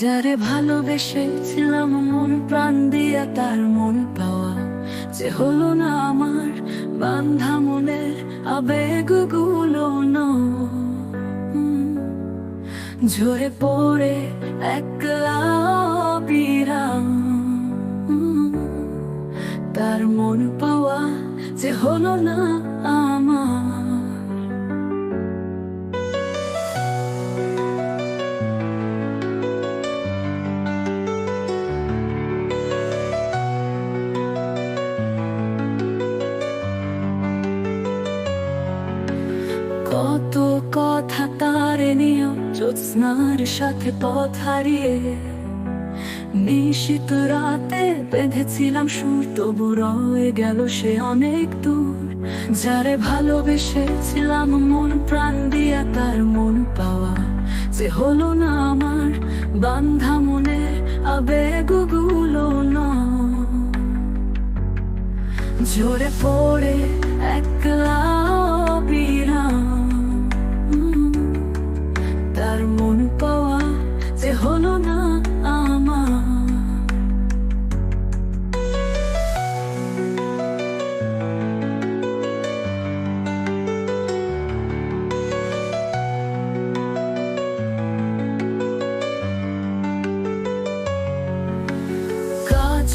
যারে ভালোবেসেছিলাম মন প্রাণ দিয়া তার মন পাওয়া, যে হলো না আমার বান্ধা মনের আবেগগুলো না ঝরে পড়ে একলা হলো না আমার। কত কথা তারে নিয়ে জ্যোৎস্নার সাথে পথ হারিয়ে নিশিত রাতে বেঁধেছিলাম সুর, তবু রয়ে গেল সে অনেক দূর। যারে ভালোবেসেছিলাম মন প্রাণ দিয়া তার মন পাওয়া। যে হলো না আমার বান্ধা মনের আবেগগুলো না জোরে পড়ে একলা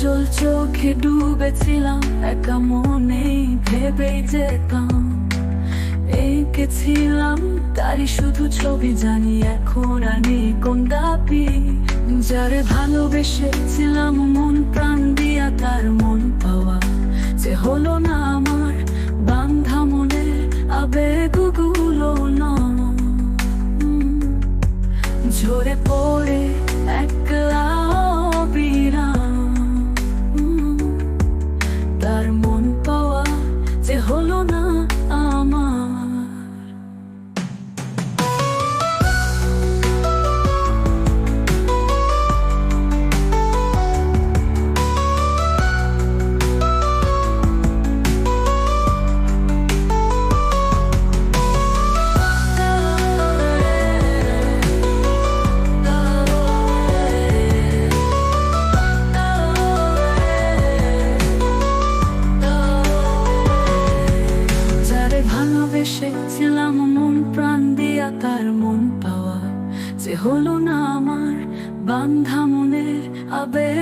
চল চোখে ডুবেছিলাম, একা মনে ভেবেই যেতাম। এঁকেছিলাম, তারই শুধু ছবি জানি, এখন আমি কোন দাপি যারে ভালোবেসেছিলাম, মন প্রাণ দিয়া তার মন তার মন পাওয়া যে হলো না আমার বান্ধা মনের আবেগ।